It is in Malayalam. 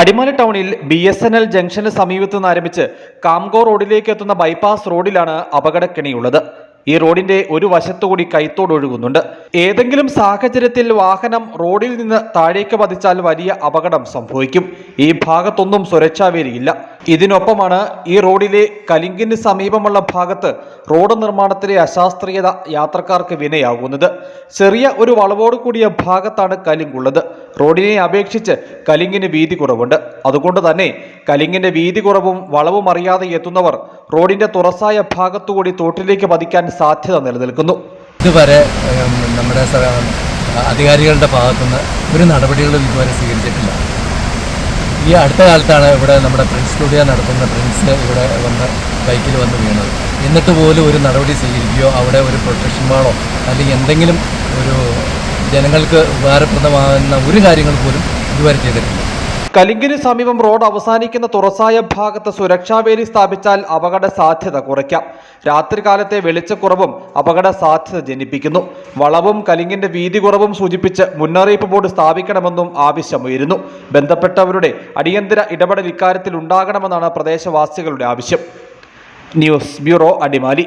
അടിമാലി ടൗണിൽ ബി എസ് എൻ എൽ ജംഗ്ഷന് സമീപത്ത് നിന്ന് ആരംഭിച്ച് കാംഗോ റോഡിലേക്ക് എത്തുന്ന ബൈപ്പാസ് റോഡിലാണ് അപകടക്കെണിയുള്ളത്. ഈ റോഡിന്റെ ഒരു വശത്തുകൂടി കൈത്തോട് ഒഴുകുന്നുണ്ട്. ഏതെങ്കിലും സാഹചര്യത്തിൽ വാഹനം റോഡിൽ നിന്ന് താഴേക്ക് പതിച്ചാൽ വലിയ അപകടം സംഭവിക്കും. ഈ ഭാഗത്തൊന്നും സുരക്ഷാവേലിയില്ല ഇതിനൊപ്പമാണ് ഈ റോഡിലെ കലിങ്കിന് സമീപമുള്ള ഭാഗത്ത് റോഡ് നിർമ്മാണത്തിലെ അശാസ്ത്രീയത യാത്രക്കാർക്ക് വിനയാകുന്നത്. ചെറിയ ഒരു വളവോട് കൂടിയ ഭാഗത്താണ് കലിങ്കുള്ളത്. റോഡിനെ അപേക്ഷിച്ച് കലിങ്ങിന് വീതി കുറവുണ്ട്. അതുകൊണ്ട് തന്നെ കലിങ്ങിന്റെ വീതി കുറവും വളവും അറിയാതെ എത്തുന്നവർ റോഡിന്റെ തുറസായ ഭാഗത്തുകൂടി തോട്ടിലേക്ക് പതിക്കാൻ സാധ്യത നിലനിൽക്കുന്നു. ഇതുവരെ നമ്മുടെ അധികാരികളുടെ ഭാഗത്തുനിന്ന് ഒരു നടപടികളും ഇതുവരെ സ്വീകരിച്ചിട്ടില്ല. ഈ അടുത്ത കാലത്താണ് ഇവിടെ നമ്മുടെ പ്രിൻസ് സ്റ്റുഡിയോ നടത്തുന്ന പ്രിൻസ് ഇവിടെ വന്ന് ബൈക്കിൽ വന്ന് വീണത്. എന്നിട്ട് പോലും ഒരു നടപടി സ്വീകരിക്കുകയോ അവിടെ ഒരു പ്രൊട്ടക്ഷൻ വാളോ അല്ലെങ്കിൽ എന്തെങ്കിലും ഒരു ജനങ്ങൾക്ക് ഉപകാരപ്രദമാകുന്ന ഒരു കാര്യങ്ങൾ പോലും ഇതുവരെ ചെയ്തിട്ടില്ല. കലിങ്കിന് സമീപം റോഡ് അവസാനിക്കുന്ന തുറസായ ഭാഗത്ത് സുരക്ഷാവേലി സ്ഥാപിച്ചാൽ അപകട സാധ്യത കുറയ്ക്കാം. രാത്രികാലത്തെ വെളിച്ചക്കുറവും അപകട സാധ്യത ജനിപ്പിക്കുന്നു. വളവും കലിങ്ങിന്റെ വീതി കുറവും സൂചിപ്പിച്ച് മുന്നറിയിപ്പ് ബോർഡ് സ്ഥാപിക്കണമെന്നും ആവശ്യമുയരുന്നു. ബന്ധപ്പെട്ടവരുടെ അടിയന്തര ഇടപെടൽ ഇക്കാര്യത്തിൽ ഉണ്ടാകണമെന്നാണ് പ്രദേശവാസികളുടെ ആവശ്യം. News bureau Adimali.